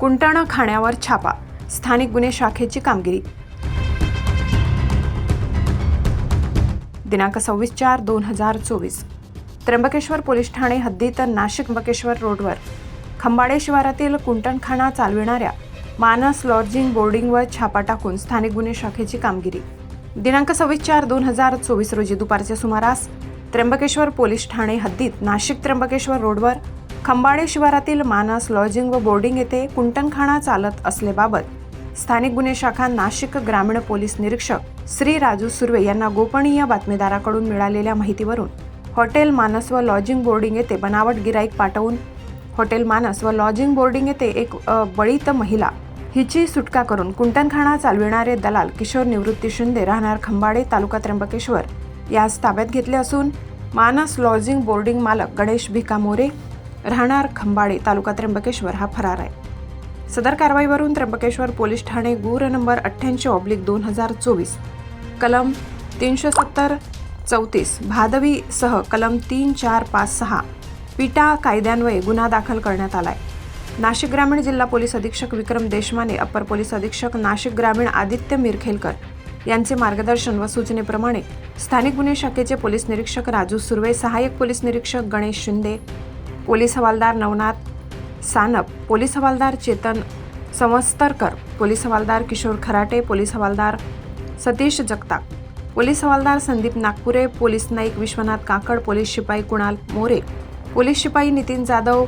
कुंटाणा खाण्यावर छापा स्थानिक गुन्हे शाखेची कामगिरी. दिनांक सव्वीस चार दोन हजार चोवीस. त्र्यंबकेश्वर पोलीस ठाणे हद्दीत नाशिक त्र्यंबकेश्वर रोडवर. खंबाडे शिवारातील कुंटणखाना चालविणाऱ्या मानस लॉजिंग बोर्डिंगवर छापा टाकून स्थानिक गुन्हे शाखेची कामगिरी. दिनांक सव्वीस चार दोन हजार चोवीस रोजी दुपारच्या सुमारास त्र्यंबकेश्वर पोलीस ठाणे हद्दीत नाशिक त्र्यंबकेश्वर रोडवर खंबाळे शिवारातील मानस लॉजिंग व बोर्डिंग येथे कुंटनखाना चालत असल्याबाबत स्थानिक गुन्हे शाखा नाशिक ग्रामीण पोलीस निरीक्षक श्री राजू सुर्वे यांना गोपनीय बातमीदाराकडून मिळालेल्या माहितीवरून हॉटेल मानस व लॉजिंग बोर्डिंग येथे बनावट गिराईक पाठवून हॉटेल मानस व लॉजिंग बोर्डिंग येथे एक बळीत महिला हिची सुटका करून कुंटनखाना चालविणारे दलाल किशोर निवृत्ती शिंदे राहणार खंबाळे तालुका त्र्यंबकेश्वर. यास ताब्यात घेतले असून मानस लॉजिंग बोर्डिंग मालक गणेश भिका मोरे राहणार खंबाळे तालुका त्र्यंबकेश्वर हा फरार आहे. सदर कारवाईवरून त्र्यंबकेश्वर पोलीस ठाणे गुर नंबर अठ्ठ्याऐंशी ऑब्लिक दोन हजार चोवीस कलम तीनशे सत्तर चौतीस भादवी सह कलम तीन चार पाच सहा पिटा कायद्यान्वये गुन्हा दाखल करण्यात आला आहे नाशिक ग्रामीण जिल्हा पोलीस अधीक्षक विक्रम देशमाने अप्पर पोलीस अधीक्षक नाशिक ग्रामीण आदित्य मिरखेलकर यांचे मार्गदर्शन व सूचनेप्रमाणे स्थानिक गुन्हे शाखेचे पोलीस निरीक्षक राजू सुर्वे सहाय्यक पोलीस निरीक्षक गणेश शिंदे पोलीस हवालदार नवनाथ सानप पोलीस हवालदार चेतन समस्तरकर पोलीस हवालदार किशोर खराटे पोलीस हवालदार सतीश जगताप पोलीस हवालदार संदीप नागपुरे पोलीस नाईक विश्वनाथ काकड पोलीस शिपाई कुणाल मोरे पोलीस शिपाई नितीन जाधव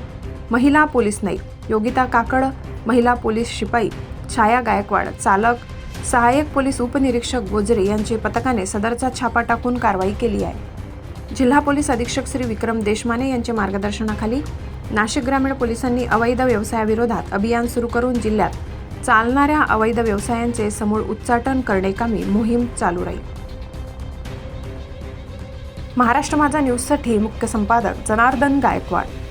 महिला पोलीस नाईक योगिता काकड महिला पोलीस शिपाई छाया गायकवाड चालक सहाय्यक पोलीस उपनिरीक्षक गोजरे यांचे पथकाने सदरचा छापा टाकून कारवाई केली आहे. जिल्हा पोलीस अधीक्षक श्री विक्रम देशमाने यांच्या मार्गदर्शनाखाली नाशिक ग्रामीण पोलिसांनी अवैध व्यवसायाविरोधात अभियान सुरू करून जिल्ह्यात चालणाऱ्या अवैध व्यवसायांचे समूळ उच्चाटन करण्याकामी मोहीम चालू राहील. महाराष्ट्र माझा न्यूजसाठी मुख्य संपादक जनार्दन गायकवाड.